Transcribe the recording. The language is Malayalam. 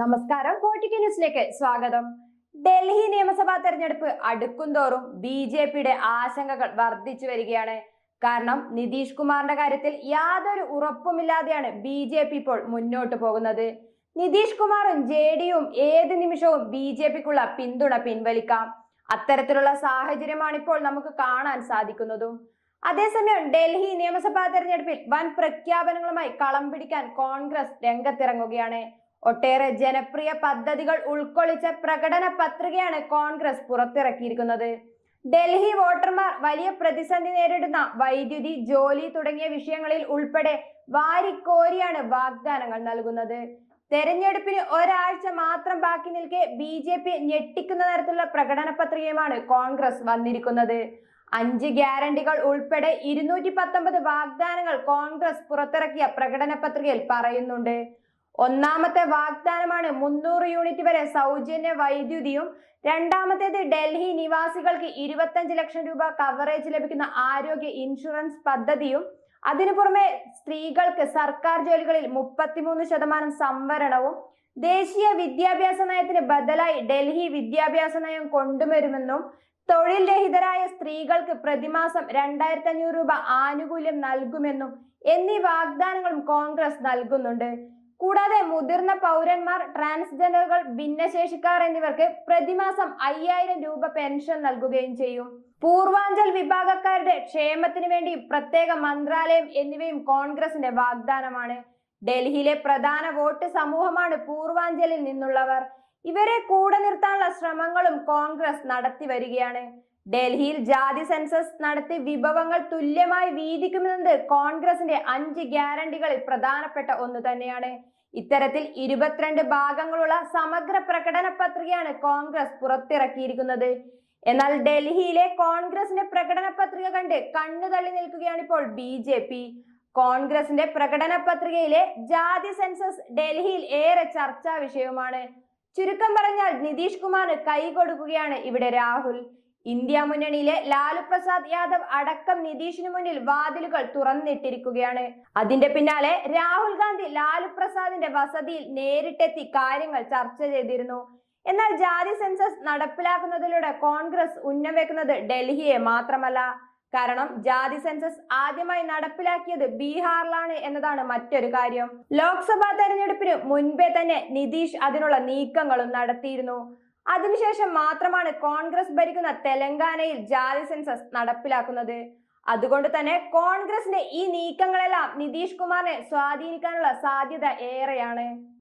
നമസ്കാരം. കോട്ടിക്ക് ന്യൂസിലേക്ക് സ്വാഗതം. ഡൽഹി നിയമസഭാ തെരഞ്ഞെടുപ്പ് അടുക്കുംതോറും ബി ജെ പിയുടെ ആശങ്കകൾ വർദ്ധിച്ചു വരികയാണ്. കാരണം നിതീഷ് കുമാറിന്റെ കാര്യത്തിൽ യാതൊരു ഉറപ്പുമില്ലാതെയാണ് ബി ജെ പി ഇപ്പോൾ മുന്നോട്ട് പോകുന്നത്. നിതീഷ് കുമാറും ജെ ഡിയും ഏത് നിമിഷവും ബി ജെ പിക്കുള്ള പിന്തുണ പിൻവലിക്കാം. അത്തരത്തിലുള്ള സാഹചര്യമാണ് ഇപ്പോൾ നമുക്ക് കാണാൻ സാധിക്കുന്നതും. അതേസമയം ഡൽഹി നിയമസഭാ തെരഞ്ഞെടുപ്പിൽ വൻ പ്രഖ്യാപനങ്ങളുമായി കളം പിടിക്കാൻ കോൺഗ്രസ് രംഗത്തിറങ്ങുകയാണ്. ഒട്ടേറെ ജനപ്രിയ പദ്ധതികൾ ഉൾക്കൊള്ളിച്ച പ്രകടന പത്രികയാണ് കോൺഗ്രസ് പുറത്തിറക്കിയിരിക്കുന്നത്. ഡൽഹി വോട്ടർമാർ വലിയ പ്രതിസന്ധി നേരിടുന്ന വൈദ്യുതി ജോലി തുടങ്ങിയ വിഷയങ്ങളിൽ ഉൾപ്പെടെ വാരിക്കോരിയാണ് വാഗ്ദാനങ്ങൾ നൽകുന്നത്. തെരഞ്ഞെടുപ്പിന് ഒരാഴ്ച മാത്രം ബാക്കി നിൽക്കെ ബി ജെ പി ഞെട്ടിക്കുന്ന തരത്തിലുള്ള പ്രകടന പത്രികയുമാണ് കോൺഗ്രസ് വന്നിരിക്കുന്നത്. അഞ്ച് ഗ്യാരണ്ടികൾ ഉൾപ്പെടെ ഇരുന്നൂറ്റി പത്തൊമ്പത് വാഗ്ദാനങ്ങൾ കോൺഗ്രസ് പുറത്തിറക്കിയ പ്രകടന പത്രികയിൽ പറയുന്നുണ്ട്. ഒന്നാമത്തെ വാഗ്ദാനമാണ് മുന്നൂറ് യൂണിറ്റ് വരെ സൗജന്യ വൈദ്യുതിയും. രണ്ടാമത്തേത് ഡൽഹി നിവാസികൾക്ക് ഇരുപത്തഞ്ച് ലക്ഷം രൂപ കവറേജ് ലഭിക്കുന്ന ആരോഗ്യ ഇൻഷുറൻസ് പദ്ധതിയും. അതിനു പുറമെ സ്ത്രീകൾക്ക് സർക്കാർ ജോലികളിൽ മുപ്പത്തിമൂന്ന് ശതമാനം സംവരണവും. ദേശീയ വിദ്യാഭ്യാസ നയത്തിന് ബദലായി ഡൽഹി വിദ്യാഭ്യാസ നയം കൊണ്ടുവരുമെന്നും തൊഴിൽ രഹിതരായ സ്ത്രീകൾക്ക് പ്രതിമാസം രണ്ടായിരത്തി അഞ്ഞൂറ് രൂപ ആനുകൂല്യം നൽകുമെന്നും എന്നീ വാഗ്ദാനങ്ങളും കോൺഗ്രസ് നൽകുന്നുണ്ട്. കൂടാതെ മുതിർന്ന പൗരന്മാർ ട്രാൻസ്ജെൻഡറുകൾ ഭിന്നശേഷിക്കാർ എന്നിവർക്ക് പ്രതിമാസം അയ്യായിരം രൂപ പെൻഷൻ നൽകുകയും ചെയ്യും. പൂർവാഞ്ചൽ വിഭാഗക്കാരുടെ ക്ഷേമത്തിന് വേണ്ടി പ്രത്യേക മന്ത്രാലയം എന്നിവയും കോൺഗ്രസിന്റെ വാഗ്ദാനമാണ്. ഡൽഹിയിലെ പ്രധാന വോട്ട് സമൂഹമാണ് പൂർവാഞ്ചലിൽ നിന്നുള്ളവർ. ഇവരെ കൂടെ നിർത്താനുള്ള ശ്രമങ്ങളും കോൺഗ്രസ് നടത്തി വരികയാണ്. ഡൽഹിയിൽ ജാതി സെൻസസ് നടത്തി വിഭവങ്ങൾ തുല്യമായി വീതിക്കുമെന്നത് കോൺഗ്രസിന്റെ അഞ്ച് ഗ്യാരണ്ടികളിൽ പ്രധാനപ്പെട്ട ഒന്ന് തന്നെയാണ്. ഇത്തരത്തിൽ ഇരുപത്തിരണ്ട് ഭാഗങ്ങളുള്ള സമഗ്ര പ്രകടന പത്രികയാണ് കോൺഗ്രസ് പുറത്തിറക്കിയിരിക്കുന്നത്. എന്നാൽ ഡൽഹിയിലെ കോൺഗ്രസിന്റെ പ്രകടന പത്രിക കണ്ട് കണ്ണു തള്ളി നിൽക്കുകയാണ് ഇപ്പോൾ ബി ജെ പി. കോൺഗ്രസിന്റെ പ്രകടന പത്രികയിലെ ജാതി സെൻസസ് ഡൽഹിയിൽ ഏറെ ചർച്ചാ വിഷയവുമാണ്. ചുരുക്കം പറഞ്ഞാൽ നിതീഷ് കുമാറിന് കൈ കൊടുക്കുകയാണ് ഇവിടെ രാഹുൽ. ഇന്ത്യ മുന്നണിയിലെ ലാലു പ്രസാദ് യാദവ് അടക്കം നിതീഷിന് മുന്നിൽ വാതിലുകൾ തുറന്നിട്ടിരിക്കുകയാണ്. അതിന്റെ പിന്നാലെ രാഹുൽ ഗാന്ധി ലാലു പ്രസാദിന്റെ വസതിയിൽ നേരിട്ടെത്തി കാര്യങ്ങൾ ചർച്ച ചെയ്തിരുന്നു. എന്നാൽ ജാതി സെൻസസ് നടപ്പിലാക്കുന്നതിലൂടെ കോൺഗ്രസ് ഉന്നവെക്കുന്നത് ഡൽഹിയെ മാത്രമല്ല. കാരണം ജാതി സെൻസസ് ആദ്യമായി നടപ്പിലാക്കിയത് ബീഹാറിലാണ് എന്നതാണ് മറ്റൊരു കാര്യം. ലോക്സഭാ തെരഞ്ഞെടുപ്പിന് മുൻപേ തന്നെ നിതീഷ് അതിനുള്ള നീക്കങ്ങളും നടത്തിയിരുന്നു. അതിനുശേഷം മാത്രമാണ് കോൺഗ്രസ് ഭരിക്കുന്ന തെലങ്കാനയിൽ ജാതി സെൻസസ് നടപ്പിലാക്കുന്നത്. അതുകൊണ്ട് തന്നെ കോൺഗ്രസിന്റെ ഈ നീക്കങ്ങളെല്ലാം നിതീഷ് കുമാറിനെ സ്വാധീനിക്കാനുള്ള സാധ്യത ഏറെയാണ്.